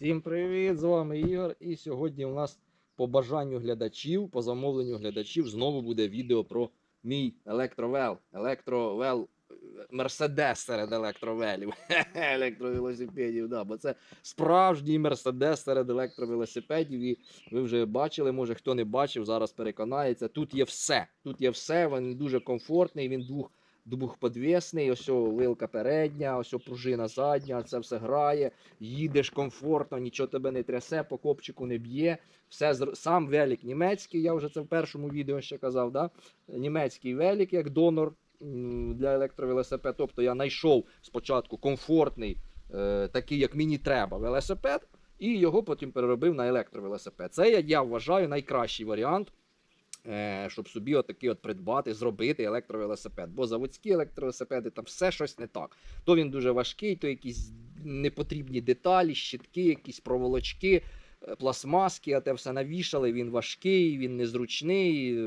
Всім привіт! З вами Ігор. І сьогодні у нас по бажанню глядачів, по замовленню глядачів, знову буде відео про мій електровел. Електровел Мерседес серед електровелів. Електровелосипедів, да, бо це справжній Мерседес серед електровелосипедів. І ви вже бачили, може хто не бачив, зараз переконається. Тут є все. Тут є все, він дуже комфортний, він двох. Двохподвісний, ось вилка передня, ось пружина задня, це все грає, їдеш комфортно, нічого тебе не трясе, по копчику не б'є. Все сам велик німецький, я вже це в першому відео ще казав. Да? Німецький велик як донор для електровелосипед. Тобто я знайшов спочатку комфортний, е, такий, як мені треба, велосипед, і його потім переробив на електровелосипед. Це я вважаю найкращий варіант. Е, Щоб собі отакий от придбати, зробити електровелосипед. Бо заводські електровелосипеди там все щось не так. То він дуже важкий, то якісь непотрібні деталі, щитки, якісь проволочки, пластмаски, а те все навішали. Він важкий, він незручний. е,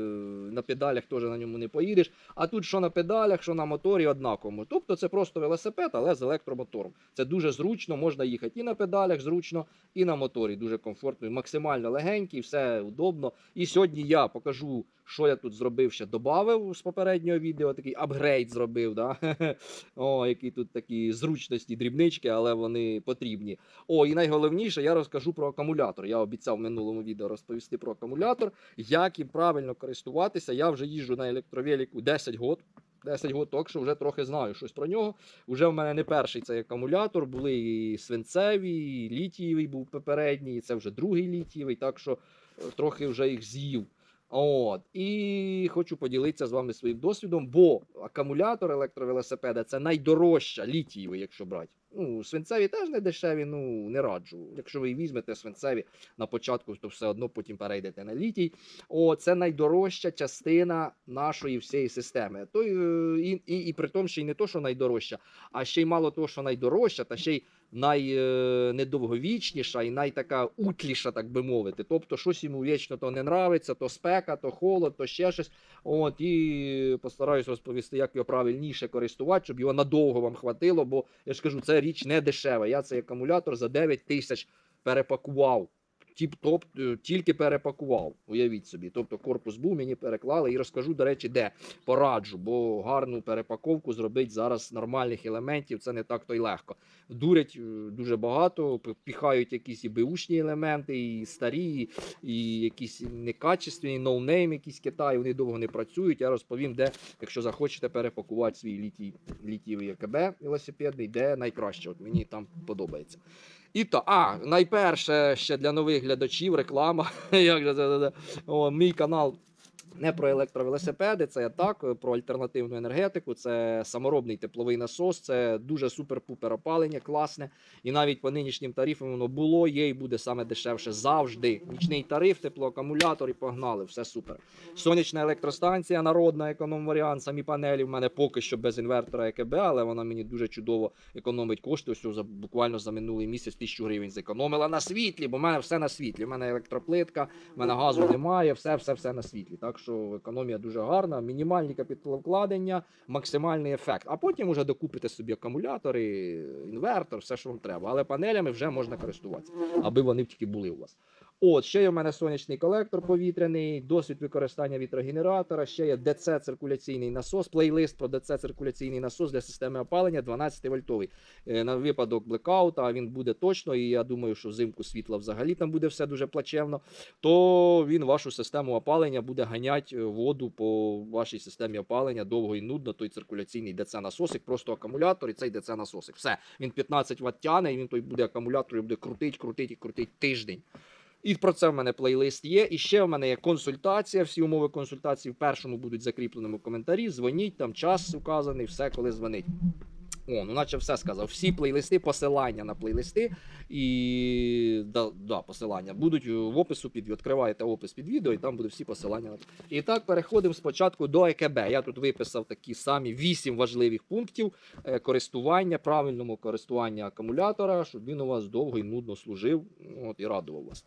На педалях теж на ньому не поїдеш. А тут що на педалях, що на моторі однаково. Тобто це просто велосипед, але з електромотором. Це дуже зручно, можна їхати і на педалях зручно, і на моторі. Дуже комфортно, і максимально легенький, все удобно. І сьогодні я покажу, що я тут зробив, ще додав з попереднього відео. Такий апгрейд зробив. Да? О, які тут такі зручності, дрібнички, але вони потрібні. О, і найголовніше, я розкажу про акумулятор. Я обіцяв в минулому відео розповісти про акумулятор, як їм правильно користуватися. Я вже їжджу на електровеліку 10 років. 10 років, так що вже трохи знаю щось про нього. Уже в мене не перший цей акумулятор, були і свинцеві, і літієвий був попередній, і це вже другий літієвий, так що е, трохи вже їх з'їв. От. І хочу поділитися з вами своїм досвідом, бо акумулятор електровелосипеда це найдорожча літієвий, якщо брати. Ну, свинцеві теж не дешеві, ну не раджу. Якщо ви візьмете свинцеві на початку, то все одно потім перейдете на літій. О, це найдорожча частина нашої всієї системи. То, е, і, і, і при тому ще й не то, що найдорожча, а ще й мало того, що найдорожча, та ще й найнедовговічніша і найтака утліша, так би мовити. Тобто, щось йому вічно то не нравиться, то спека, то холод, то ще щось. От і постараюсь розповісти, як його правильніше користувати, щоб його надовго вам хватило. Бо я ж кажу, це річ не дешева. Я цей акумулятор за 9 тисяч перепакував. Е, тільки перепакував. Уявіть собі. Тобто корпус був, мені переклали і розкажу, до речі, де пораджу, бо гарну перепаковку зробити зараз нормальних елементів це не так то й легко. Дурять е, дуже багато, піхають якісь і беушні елементи, і старі, і якісь некачественні, ноунейм, якісь Китай, вони довго не працюють. Я розповім, де, якщо захочете перепакувати свій літій, літієвий АКБ велосипедний, де найкраще. От мені там подобається. І то, а, найперше ще для нових глядачів реклама. Як же це, мій канал не про електровелосипеди, це так, е, про альтернативну енергетику, це саморобний тепловий насос, це дуже супер-пупер опалення, класне. І навіть по нинішнім тарифам воно було, є і буде саме дешевше завжди. Нічний тариф, теплоакумулятор і погнали, все супер. Сонячна електростанція, народна економ-варіант, самі панелі в мене поки що без інвертора ЕКБ, але вона мені дуже чудово економить кошти. Ось за, буквально за минулий місяць тисячу гривень зекономила на світлі, бо в мене все на світлі. У мене електроплитка, в мене газу немає, все, все, все на світлі. Так що економія дуже гарна, мінімальні капіталовкладення, максимальний ефект. А потім вже докупите собі акумулятори, інвертор, все, що вам треба. Але панелями вже можна користуватися, аби вони тільки були у вас. От, ще є в мене сонячний колектор повітряний, досвід використання вітрогенератора, ще є ДЦ циркуляційний насос, плейлист про ДЦ циркуляційний насос для системи опалення 12 вольтовий. Е, На випадок блекаута він буде точно, і я думаю, що взимку світла взагалі там буде все дуже плачевно. То він вашу систему опалення буде ганяти воду по вашій системі опалення довго і нудно. Той циркуляційний ДЦ насосик, просто акумулятор і цей ДЦ насосик. Все, він 15 Вт тяне, і він той буде акумулятор і буде крутить, крутить і крутить тиждень. І про це в мене плейлист є. І ще в мене є консультація. Всі умови консультації в першому будуть закріпленому коментарі. Дзвоніть, там час вказаний, все, коли дзвонить. О, ну наче все сказав. Всі плейлисти, посилання на плейлисти і да, да, посилання будуть в опису під відкриваєте опис під відео, і там будуть всі посилання. І так переходимо спочатку до ЕКБ. Я тут виписав такі самі вісім важливих пунктів е, користування, правильному користування акумулятора, щоб він у вас довго і нудно служив от, і радував вас.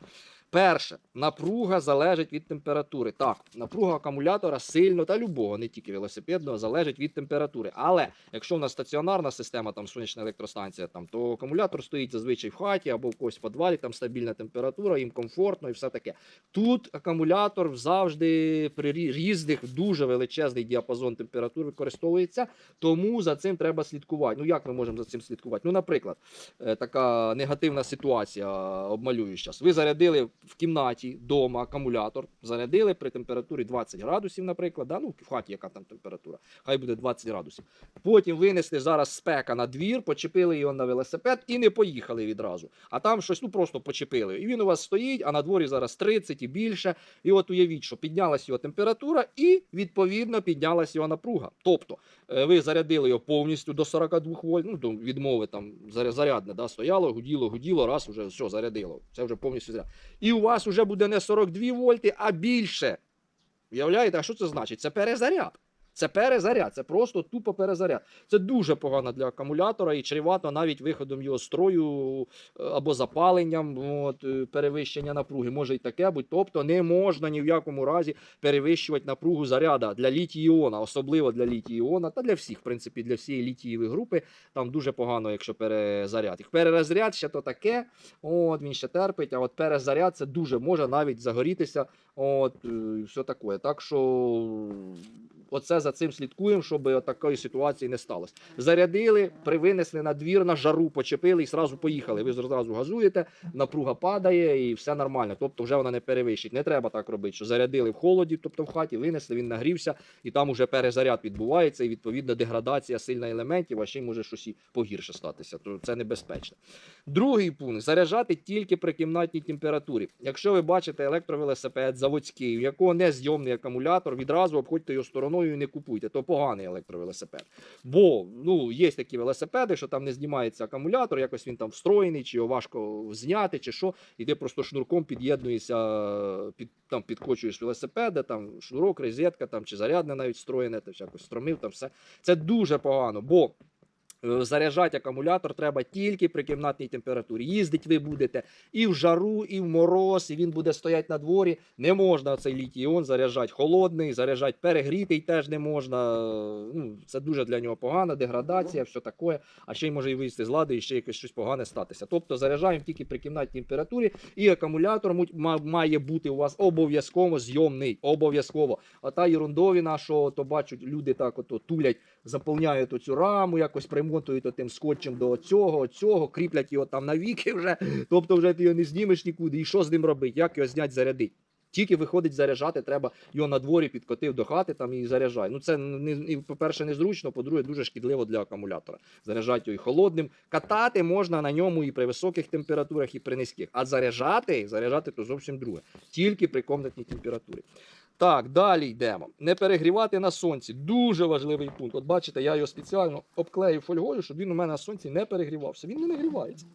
Перше, напруга залежить від температури. Так, напруга акумулятора сильно та любого, не тільки велосипедного, залежить від температури. Але якщо в нас стаціонарна система, там сонячна електростанція, там, то акумулятор стоїть зазвичай в хаті або в когось в підвалі, там стабільна температура, їм комфортно і все таке. Тут акумулятор завжди при різних дуже величезний діапазон температур використовується, тому за цим треба слідкувати. Ну як ми можемо за цим слідкувати? Ну, наприклад, е, така негативна ситуація, обмалюю зараз. Ви зарядили в кімнаті вдома акумулятор, зарядили при температурі 20 градусів, наприклад, да? ну, в хаті яка там температура, хай буде 20 градусів. Потім винесли зараз спека на двір, почепили його на велосипед і не поїхали відразу. А там щось ну просто почепили. І він у вас стоїть, а на дворі зараз 30 і більше. І от уявіть, що піднялась його температура, і відповідно піднялась його напруга. Тобто е, ви зарядили його повністю до 42 вольт, ну до відмови там зарядне, да, стояло, гуділо, гуділо, раз уже все зарядило. Це вже повністю заряд. І у вас вже буде не 42 вольти, а більше. Уявляєте, а що це значить? Це перезаряд. Це перезаряд, це просто тупо перезаряд. Це дуже погано для акумулятора і чревато навіть виходом його строю е, або запаленням, от, е, перевищення напруги. Може і таке бути. Тобто не можна ні в якому разі перевищувати напругу заряда для літій-іона, особливо для літій-іона, та для всіх, в принципі, для всієї літієвої групи. Там дуже погано, якщо перезаряд. Їх перерозряд ще то таке, от, він ще терпить, а от перезаряд це дуже може навіть загорітися. От, е, все таке. Так що оце за цим слідкуємо, щоб такої ситуації не сталося. Зарядили, привинесли на двір, на жару почепили і зразу поїхали. Ви зразу газуєте, напруга падає і все нормально. Тобто вже вона не перевищить. Не треба так робити, що зарядили в холоді, тобто в хаті, винесли, він нагрівся, і там уже перезаряд відбувається, і відповідно деградація сильна елементів, а ще й може щось і погірше статися. То це небезпечно. Другий пункт заряджати тільки при кімнатній температурі. Якщо ви бачите електровелосипед заводський, у якого не зйомний акумулятор, відразу обходьте його стороною і не купуйте. То поганий електровелосипед. Бо ну, є такі велосипеди, що там не знімається акумулятор, якось він там встроєний, чи його важко зняти, чи що, і ти просто шнурком під'єднуєшся, під, там підкочуєш велосипеда, там шнурок, розетка, там, чи зарядне навіть встроєне, ти якось стромив, там все. Це дуже погано, бо заряджати акумулятор треба тільки при кімнатній температурі. Їздить ви будете і в жару, і в мороз, і він буде стояти на дворі. Не можна цей літій-іон заряджати холодний, заряджати перегрітий теж не можна. Ну, це дуже для нього погана, деградація, все таке. А ще й може і вийти з лади, і ще якось щось погане статися. Тобто заряджаємо тільки при кімнатній температурі, і акумулятор має бути у вас обов'язково зйомний. Обов'язково. А та ерундовіна, що то бачать, люди так ото тулять, заповняють оцю раму, якось примотують тим скотчем до цього, цього, кріплять його там навіки вже. Тобто вже ти його не знімеш нікуди. І що з ним робити? Як його зняти, зарядити? Тільки виходить заряджати, треба його на дворі підкотив до хати там і заряджай. Ну це не, по-перше, незручно, по-друге, дуже шкідливо для акумулятора. Заряджати його і холодним. Катати можна на ньому і при високих температурах, і при низьких. А заряджати, заряджати то зовсім друге. Тільки при комнатній температурі. Так, далі йдемо. Не перегрівати на сонці. Дуже важливий пункт. От бачите, я його спеціально обклеїв фольгою, щоб він у мене на сонці не перегрівався. Він не нагрівається.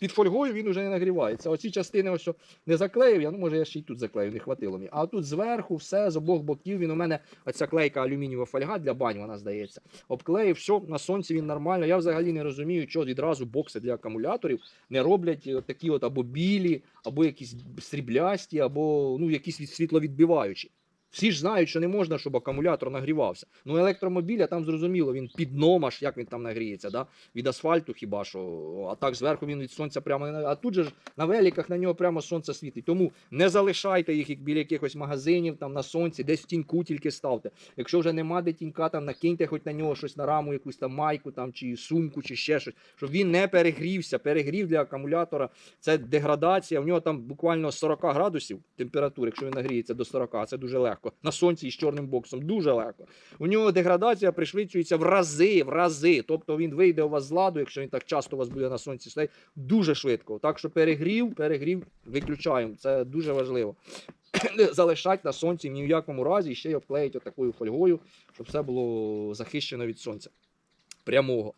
Під фольгою він уже не нагрівається. Оці частини, ось не заклеїв, я ну може я ще й тут заклеїв, не хватило мені. А тут зверху, все з обох боків. Він у мене оця клейка алюмінієва фольга для бань, вона здається. Обклеїв, все, на сонці він нормально. Я взагалі не розумію, чого відразу бокси для акумуляторів не роблять е, такі от або білі, або якісь сріблясті, або ну, якісь світловідбиваючі. Всі ж знають, що не можна, щоб акумулятор нагрівався. Ну, електромобіля там зрозуміло, він під дном аж як він там нагріється, да? від асфальту хіба що, а так зверху він від сонця прямо не А тут же ж на великах на нього прямо сонце світить. Тому не залишайте їх біля якихось магазинів там на сонці, десь в тіньку тільки ставте. Якщо вже нема де тінька, там накиньте хоч на нього щось на раму, якусь там майку там, чи сумку, чи ще щось, щоб він не перегрівся. Перегрів для акумулятора це деградація. В нього там буквально 40 градусів температури, якщо він нагріється до 40, це дуже легко. На сонці із чорним боксом дуже легко. У нього деградація пришвидшується в рази, в рази. Тобто він вийде у вас з ладу, якщо він так часто у вас буде на сонці стояти, дуже швидко. Так що перегрів, перегрів виключаємо. Це дуже важливо. Залишать на сонці ні в якому разі, ще й обклеїть отакою фольгою, щоб все було захищено від сонця прямого.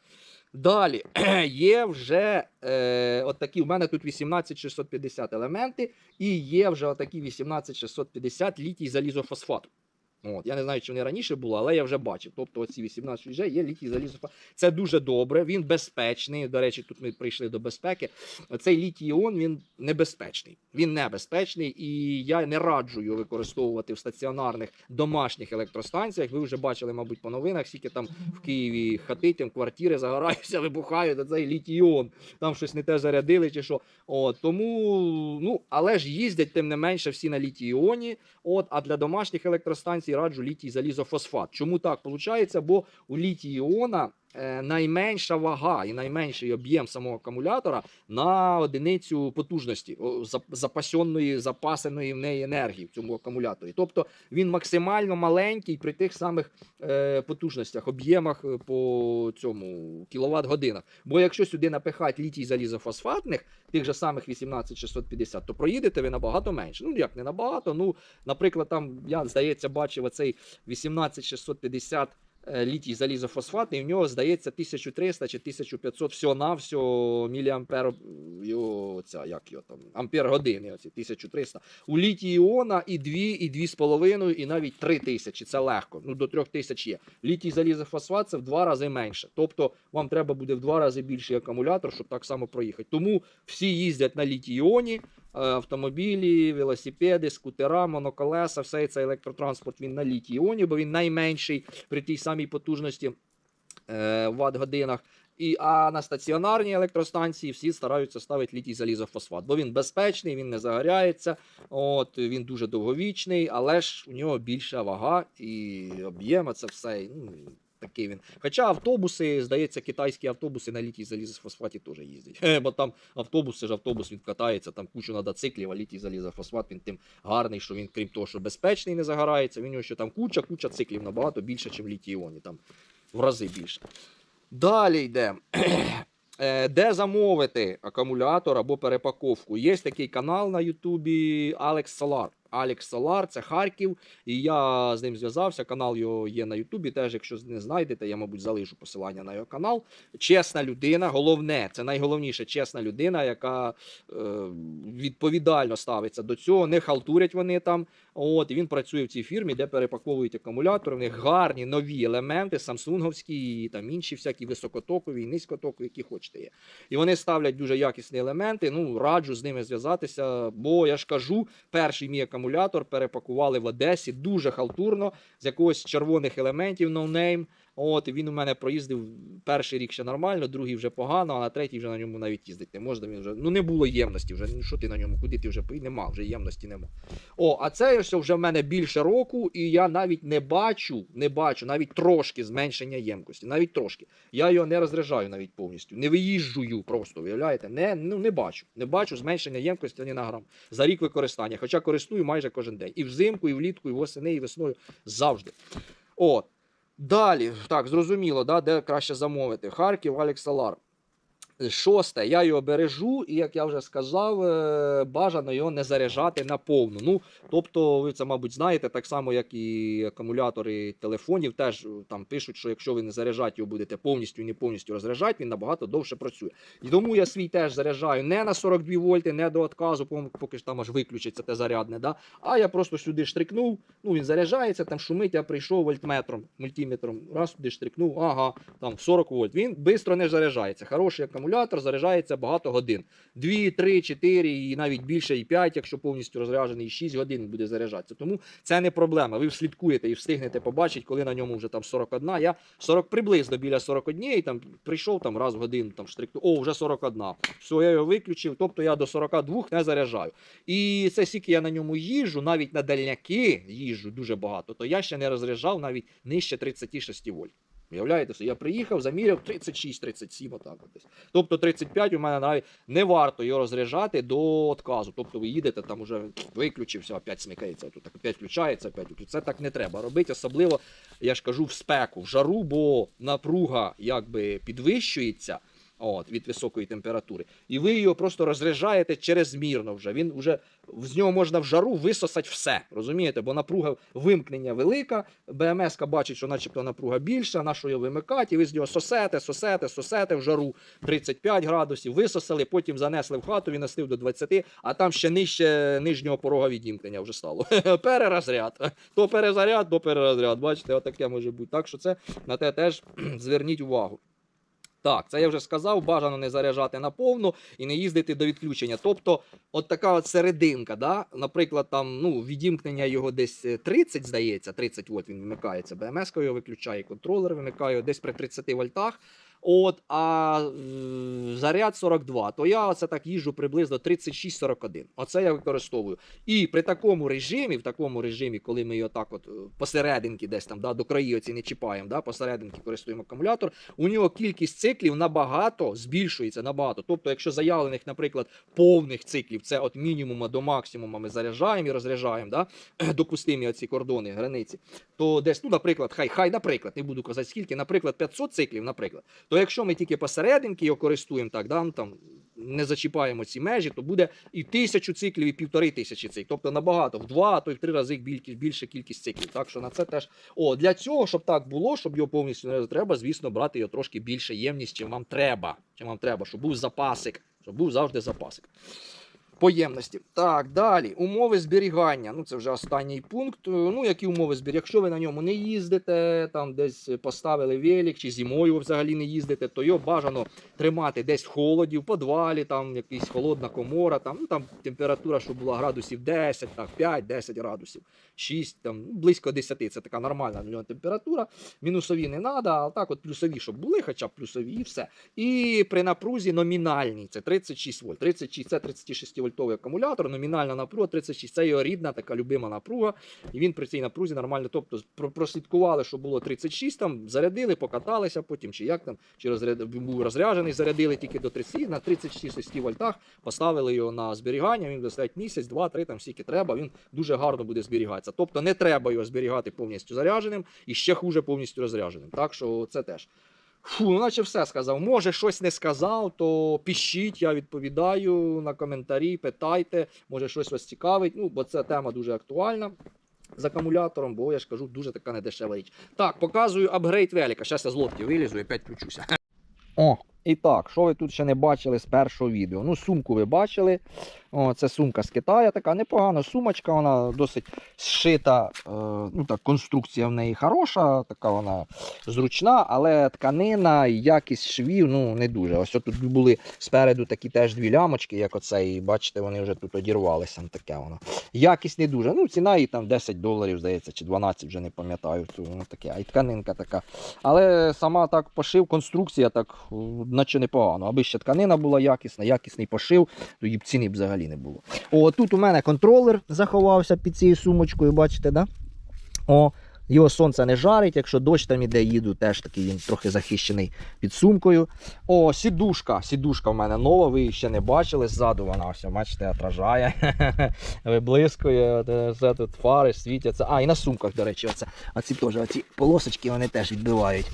Далі є вже е, от такі. Мене тут 18650 елементи, і є вже отакі 18650 літій залізофосфату. От, я не знаю, чи вони раніше було, але я вже бачив. Тобто оці 18 вже є літій залізофосфат. Це дуже добре, він безпечний. До речі, тут ми прийшли до безпеки. Цей літій іон він небезпечний. Він небезпечний, і я не раджу його використовувати в стаціонарних домашніх електростанціях. Ви вже бачили, мабуть, по новинах, скільки там в Києві хатитям, квартири загораються, вибухають, а цей літіон, там щось не те зарядили чи що. От, тому, ну, але ж їздять тим не менше всі на літій-іоні. От, а для домашніх електростанцій раджу літій залізофосфат. Чому так виходить? Бо у літій-іона е, найменша вага і найменший об'єм самого акумулятора на одиницю потужності, о, запасенної, запасеної в неї енергії в цьому акумуляторі. Тобто він максимально маленький при тих самих е, потужностях, об'ємах е, по цьому кіловат годинах. Бо якщо сюди напихати літій залізофосфатних, тих же самих 18650, то проїдете ви набагато менше. Ну як не набагато. Ну, наприклад, там я здається бачив оцей 18650 е, літій залізофосфатний, і в нього здається 1300 чи 1500 всього на всього міліампер його ця, як його там ампер години. Оці 1300. У літій іона і 2, і 2,5, і навіть 3000. Це легко. Ну до 3000 є. Літій залізофосфат це в два рази менше. Тобто вам треба буде в два рази більший акумулятор, щоб так само проїхати. Тому всі їздять на літій іоні. Е, Автомобілі, велосипеди, скутера, моноколеса, все цей електротранспорт він на літій іоні, бо він найменший при тій самій потужності е, ватт годинах. І, а на стаціонарній електростанції всі стараються ставити літій залізофосфат, бо він безпечний, він не загоряється, от, він дуже довговічний, але ж у нього більша вага і об'єм, це все. Ну, такий він. Хоча автобуси, здається, китайські автобуси на літій залізофосфаті теж їздять. Бо там автобус, це ж автобус, він катається, там кучу надо циклів, а літій залізофосфат, він тим гарний, що він, крім того, що безпечний, не загорається, він нього ще там куча, куча циклів набагато більше, ніж літій іоні, там в рази більше. Далі йдемо. Е, Де замовити акумулятор або перепаковку? Є такий канал на Ютубі Алекс Solar. Алекс Солар, це Харків, і я з ним зв'язався. Канал його є на Ютубі. Теж, якщо не знайдете, я, мабуть, залишу посилання на його канал. Чесна людина, головне, це найголовніше, чесна людина, яка е, відповідально ставиться до цього. Не халтурять вони там. От, він працює в цій фірмі, де перепаковують акумулятори. В них гарні нові елементи, самсунговські, там інші всякі високотокові, низькотокові, які хочете є. І вони ставлять дуже якісні елементи. Ну, раджу з ними зв'язатися, бо я ж кажу, перший мій акумулятор перепакували в Одесі дуже халтурно, з якогось червоних елементів, no name. От, він у мене проїздив перший рік ще нормально, другий вже погано, а на третій вже на ньому навіть їздити не можна. Він вже ну не було ємності. Вже ну що ти на ньому? Куди ти вже? Нема, вже ємності нема. О, а це все вже в мене більше року, і я навіть не бачу, не бачу навіть трошки зменшення ємкості, навіть трошки. Я його не розряджаю навіть повністю, не виїжджую просто, уявляєте? Не, ну, не бачу. Не бачу зменшення ємкості ні на грам за рік використання. Хоча користую майже кожен день. І взимку, і влітку, і восени, і весною завжди. От. Далі, так, зрозуміло, да, де краще замовити. Харків, Алексалар. Шосте, я його бережу, і як я вже сказав, е, бажано його не заряджати на повну. Ну, тобто, ви це, мабуть, знаєте, так само, як і акумулятори телефонів, теж е, там пишуть, що якщо ви не заряджати його будете повністю і не повністю розряджати, він набагато довше працює. І тому я свій теж заряджаю не на 42 вольти, не до отказу, поки ж там аж виключиться те зарядне. Да? А я просто сюди штрикнув, ну він заряджається, там шумить, я прийшов вольтметром, мультиметром, раз туди штрикнув, ага, там 40 вольт. Він швидко не заряджається. Хороший акумулятор заряджається багато годин. 2, 3, 4 і навіть більше, і 5, якщо повністю розряджений, і 6 годин буде заряджатися. Тому це не проблема. Ви слідкуєте і встигнете побачити, коли на ньому вже там 41. Я 40 приблизно біля 41, і там прийшов там раз в годину, там штрикнув, о, вже 41. Все, я його виключив, тобто я до 42 не заряджаю. І це скільки я на ньому їжджу, навіть на дальняки їжджу дуже багато, то я ще не розряджав навіть нижче 36 вольт. Уявляєте, що я приїхав, заміряв 36-37, отак от десь. Тобто 35 у мене навіть не варто його розряджати до отказу. Тобто ви їдете, там уже виключився, опять смикається, тут так опять включається, опять. Це так не треба робити, особливо, я ж кажу, в спеку, в жару, бо напруга якби підвищується. От, від високої температури. І ви його просто розряджаєте черезмірно вже. Він вже з нього можна в жару висосати все. Розумієте? Бо напруга вимкнення велика. БМС бачить, що начебто напруга більша, на що його вимикати, і ви з нього сосете, сосете, сосете в жару 35 градусів, висосали, потім занесли в хату, він настив до 20, а там ще нижче нижнього порога відімкнення вже стало. Перерозряд. То перезаряд, то перерозряд. Бачите, отаке може бути. Так що це на те теж зверніть увагу. Так, це я вже сказав, бажано не заряджати на повну і не їздити до відключення. Тобто, от така от серединка, да? наприклад, там ну, відімкнення його десь е, 30, здається, 30 вольт він вимикається, БМС його виключає, контролер вимикає десь при 30 вольтах. От, а заряд 42, то я оце так їжджу приблизно 36-41. Оце я використовую. І при такому режимі, в такому режимі, коли ми його так от е, посерединки десь там, да, до краї оці не чіпаємо, да, посерединки користуємо акумулятор, у нього кількість циклів набагато збільшується набагато. Тобто, якщо заявлених, наприклад, повних циклів, це от мінімума до максимума ми заряджаємо і розряджаємо, да, допустимі оці кордони, границі, то десь, ну, наприклад, хай, хай, наприклад, не буду казати скільки, наприклад, 500 циклів, наприклад, то якщо ми тільки посерединки його користуємо, так, да, ну, там, не зачіпаємо ці межі, то буде і тисячу циклів, і півтори тисячі циклів. Тобто набагато, в два, а то й в три рази більше, кількість циклів. Так що на це теж. О, для цього, щоб так було, щоб його повністю не треба, звісно, брати його трошки більше ємність, чим вам треба. Чим вам треба, щоб був запасик, щоб був завжди запасик. По ємності. Так, далі. Умови зберігання. Ну, це вже останній пункт. Ну, які умови зберігання? Якщо ви на ньому не їздите, там десь поставили велик, чи зимою взагалі не їздите, то його бажано тримати десь в холоді, в подвалі, там якась холодна комора, там, ну, там температура, щоб була градусів 10, так, 5-10 градусів, 6, там, ну, близько 10. Це така нормальна для нього температура. Мінусові не треба, а так от плюсові, щоб були, хоча б плюсові, і все. І при напрузі номінальній, це 36 вольт. 36 це 36 вольтовий акумулятор, номінальна напруга 36, це його рідна, така любима напруга. І він при цій напрузі нормально. Тобто прослідкували, що було 36, там зарядили, покаталися потім, чи як там, чи розряд... був розряджений, зарядили тільки до 30, на 36 вольтах, поставили його на зберігання, він буде місяць, два, три, там скільки треба, він дуже гарно буде зберігатися. Тобто не треба його зберігати повністю зарядженим і ще хуже повністю розрядженим. Так що це теж. Фу, ну наче все сказав. Може, щось не сказав, то пишіть, я відповідаю на коментарі, питайте, може щось вас цікавить. Ну, бо ця тема дуже актуальна з акумулятором, бо я ж кажу, дуже така недешева річ. Так, показую апгрейд велика. Зараз я з лодки вилізу і опять включуся. О, і так, що ви тут ще не бачили з першого відео? Ну, сумку ви бачили. О, це сумка з Китаю, така непогана сумочка, вона досить зшита. Е, ну так, конструкція в неї хороша, така вона зручна, але тканина якість швів ну, не дуже. Ось тут були спереду такі теж дві лямочки, як оце, і бачите, вони вже тут одірвалися. ну, Таке воно. Якість не дуже. Ну, ціна її там 10 доларів, здається, чи 12, вже не пам'ятаю. воно таке, а й тканинка така. Але сама так пошив, конструкція так, наче непогано. Аби ще тканина була якісна, якісний пошив, то її б ціни б взагалі не було. О, тут у мене контролер заховався під цією сумочкою, бачите, да? О, його сонце не жарить, якщо дощ там іде, їду, теж такий він трохи захищений під сумкою. О, сідушка. Сідушка в мене нова, ви її ще не бачили. Ззаду вона ось, бачите, отражає, виблискує, е, все тут фари світяться. А, і на сумках, до речі, оце. Оці теж оці полосочки вони теж відбивають.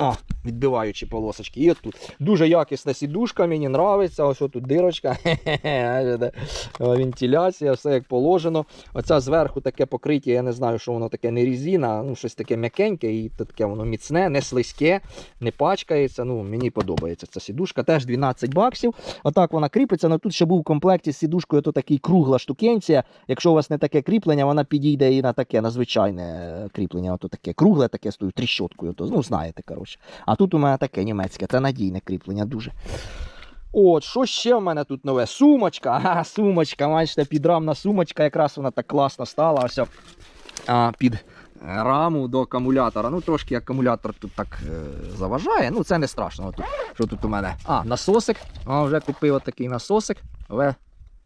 О, відбиваючі полосочки. І от тут дуже якісна сідушка, мені подобається. Ось тут дирочка. Вентиляція, все як положено. Оця зверху таке покриття, я не знаю, що воно таке не різина, ну щось таке м'якеньке, і таке воно міцне, не слизьке, не пачкається. Ну, Мені подобається ця сідушка. Теж 12 баксів. Отак вона кріпиться. Ну тут ще був в комплекті з сідушкою, то такий кругла штукенція. Якщо у вас не таке кріплення, вона підійде і на таке, на звичайне е, кріплення. Ото таке кругле, таке з тою тріщоткою. То, ну, знаєте, коротше. А тут у мене таке німецьке, це надійне кріплення дуже. От, що ще в мене тут нове? Сумочка. Ага, сумочка, бачите, підрамна сумочка, якраз вона так класно стала. Ось а, під раму до акумулятора. Ну, трошки акумулятор тут так е, заважає. Ну, це не страшно. Тут, що тут у мене? А, насосик. А, вже купив от такий насосик.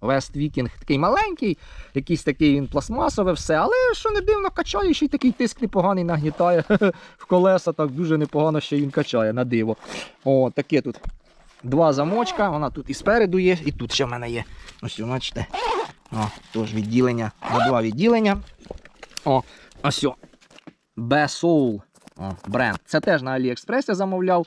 West Viking такий маленький, якийсь такий він пластмасове все, але що не дивно, качає, ще й такий тиск непоганий нагнітає в колеса, так дуже непогано ще він качає на диво. О, таке тут два замочка, вона тут і спереду є, і тут ще в мене є. Ось, бачите. О, теж відділення, на два відділення. О, ось. о. Бренд. Це теж на Аліекспресі замовляв.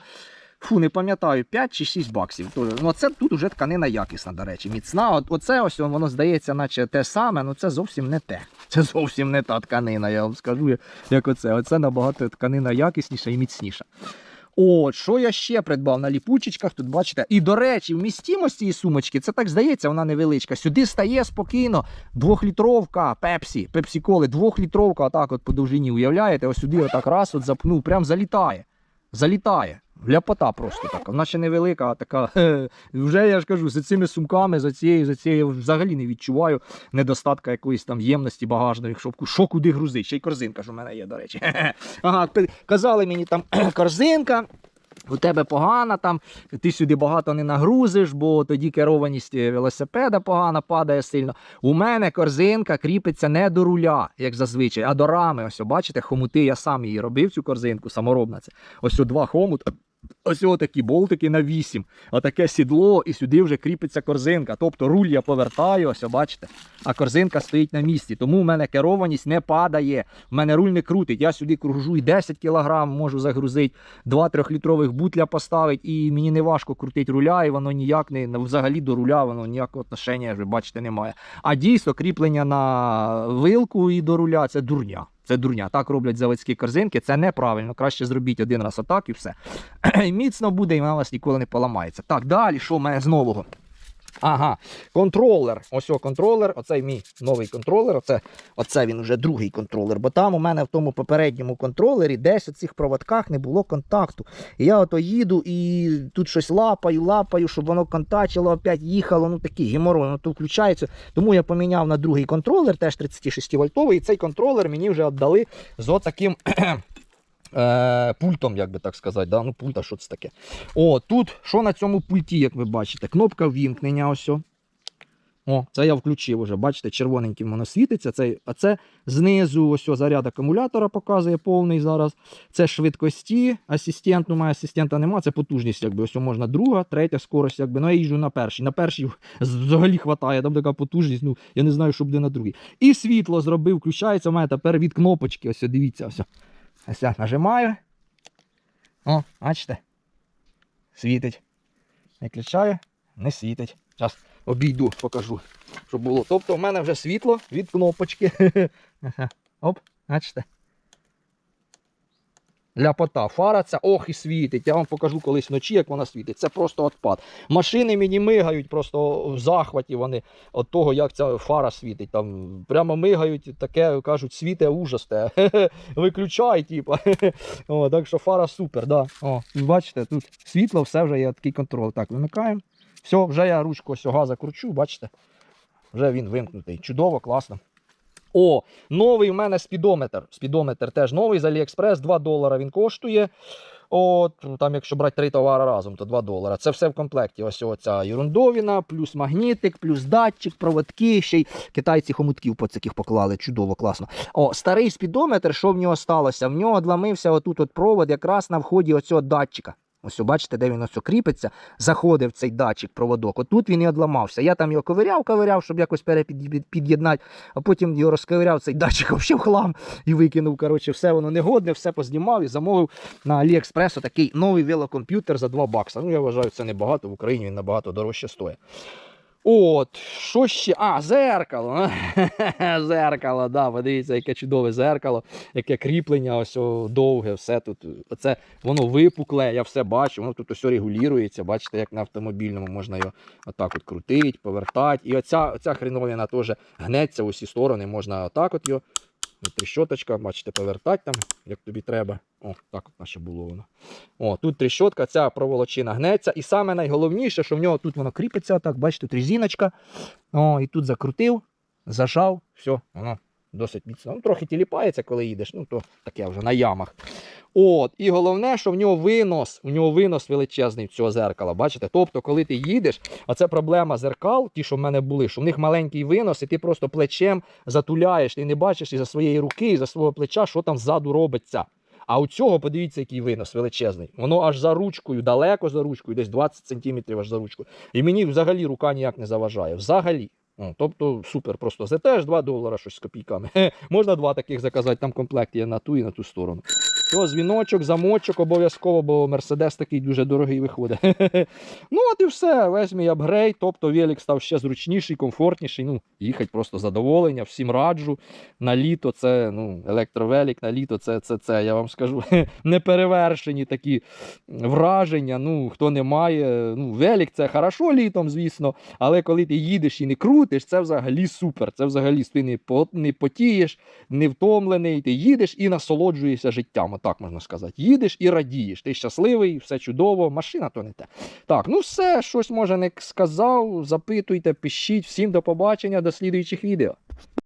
Фу, не пам'ятаю, 5 чи 6 баксів. Ну, це тут уже тканина якісна, до речі, міцна. От, оце ось воно здається, наче те саме, ну це зовсім не те. Це зовсім не та тканина, я вам скажу, як оце. Оце набагато тканина якісніша і міцніша. От, що я ще придбав на ліпучечках, тут бачите. І, до речі, вмістимость цієї сумочки, це так здається, вона невеличка. Сюди стає спокійно двохлітровка пепсі, пепсі-коли, двохлітровка, отак от по довжині, уявляєте, ось сюди отак раз от запнув, прям залітає. Залітає. Ляпота просто така. Вона ще невелика, а така. Вже я ж кажу, за цими сумками, за цією, за цією взагалі не відчуваю недостатка якоїсь там ємності багажної, ку- що куди грузить. Ще й корзинка ж у мене є, до речі. Ага, казали мені там корзинка. У тебе погана там, ти сюди багато не нагрузиш, бо тоді керованість велосипеда погана падає сильно. У мене корзинка кріпиться не до руля, як зазвичай, а до рами. Ось, бачите, хомути, я сам її робив, цю корзинку, саморобна це. Ось о два хомут. Ось такі болтики на 8, отаке сідло, і сюди вже кріпиться корзинка. Тобто руль я повертаю, ось бачите, а корзинка стоїть на місці. Тому в мене керованість не падає. В мене руль не крутить. Я сюди кружу і 10 кг можу загрузити, 2-3 літрових бутля поставити, і мені не важко крутити руля, і воно ніяк не взагалі до руля, воно ніякого отношення, ви бачите, немає. А дійсно, кріплення на вилку і до руля це дурня. Це дурня. Так роблять заводські корзинки, це неправильно. Краще зробіть один раз отак і все. Міцно буде, і вона вас ніколи не поламається. Так, далі, що мене з нового? Ага, контролер. Ось о, контролер. Оцей мій новий контролер. Оце, оце він вже другий контролер. Бо там у мене в тому попередньому контролері десь у цих проводках не було контакту. І я ото їду і тут щось лапаю, лапаю, щоб воно контачило, опять їхало. Ну такий геморрой, воно то включається. Тому я поміняв на другий контролер, теж 36 вольтовий. І цей контролер мені вже віддали з отаким. Е, пультом, як би так сказати, да? ну пульта, що це таке. О, тут що на цьому пульті, як ви бачите, кнопка вімкнення. ось. о. Це я включив уже. Бачите, червоненьким воно світиться. Це, а це знизу ось заряд акумулятора показує повний зараз. Це швидкості. Асистент, ну, має асистента немає, це потужність. Якби ось можна друга, третя скорость. Якби. Ну, я їжджу на першій. На першій взагалі хватає, там така потужність. Ну, я не знаю, що буде на другій. І світло зробив, включається. Мене тепер від кнопочки. Ось, дивіться, ось. Ось я нажимаю. О, бачите? Світить. Виключаю, не світить. Зараз обійду, покажу, щоб було. Тобто в мене вже світло від кнопочки. Оп, бачите? Ляпота. Фара ця ох і світить. Я вам покажу колись вночі, як вона світить. Це просто отпад. Машини мені мигають просто в захваті вони від того, як ця фара світить. Там прямо мигають, таке кажуть, світе ужас. те. Виключай, типа. Так що фара супер, да. О, бачите, тут світло, все вже є такий контроль. Так, вимикаємо. Все, вже я ручку ось газа кручу, бачите? Вже він вимкнутий. Чудово, класно. О, новий в мене спідометр. Спідометр теж новий з AliExpress, 2 долара він коштує. От, там, якщо брати три товари разом, то 2 долара. Це все в комплекті. Ось ця ерундовіна, плюс магнітик, плюс датчик, проводки. Ще й китайці хомутків по таких поклали. Чудово, класно. О, старий спідометр, що в нього сталося? В нього одламився отут от провод якраз на вході оцього датчика. Ось, бачите, де він ось кріпиться, заходив цей датчик, проводок. Отут він і одламався. Я там його ковиряв, ковиряв, щоб якось перепід'єднати, а потім його розковиряв цей датчик взагалі в хлам і викинув. Коротше, все воно негодне, все познімав і замовив на Аліекспресу такий новий велокомп'ютер за 2 бакса. Ну, я вважаю, це небагато. В Україні він набагато дорожче стоїть. От, що ще? А, зеркало. зеркало, да, подивіться, яке чудове зеркало, яке кріплення, ось о, довге, все тут. Оце воно випукле, я все бачу, воно тут ось регулюється. Бачите, як на автомобільному можна його отак от крутити, повертати. І оця, оця хреновина теж гнеться усі сторони, можна отак от його. Тріщоточка, бачите, повертати там, як тобі треба. О, так от наше було воно. О, тут тріщотка, ця проволочина гнеться. І саме найголовніше, що в нього тут воно кріпиться, так, бачите, тут резиночка. О, і тут закрутив, зажав, все, воно досить міцно. Ну, трохи тіліпається, коли їдеш, ну то таке вже на ямах. От, і головне, що в нього винос, у нього винос величезний цього зеркала. Бачите? Тобто, коли ти їдеш, а це проблема зеркал, ті, що в мене були, що в них маленький винос, і ти просто плечем затуляєш, ти не бачиш і за своєї руки, і за свого плеча, що там ззаду робиться. А у цього, подивіться, який винос величезний. Воно аж за ручкою, далеко за ручкою, десь 20 сантиметрів аж за ручкою. І мені взагалі рука ніяк не заважає. Взагалі. О, тобто супер, просто теж 2 долара щось з копійками. Можна два таких заказати, там комплект є на ту і на ту сторону. Все, дзвіночок, замочок обов'язково, бо Мерседес такий дуже дорогий виходить. ну, от і все. Весь мій апгрейд, тобто велик став ще зручніший, комфортніший. Ну, їхати просто задоволення, всім раджу. На літо це ну, електровелик, на літо це, це, це, я вам скажу, неперевершені такі враження. Ну, хто не має, ну, велик це хорошо літом, звісно, але коли ти їдеш і не крутиш, це взагалі супер. Це взагалі ти не потієш, не втомлений, ти їдеш і насолоджуєшся життям. Так можна сказати. Їдеш і радієш. Ти щасливий, все чудово, машина то не те. Так, ну все, щось може не сказав. Запитуйте, пишіть. Всім до побачення, до слідуючих відео.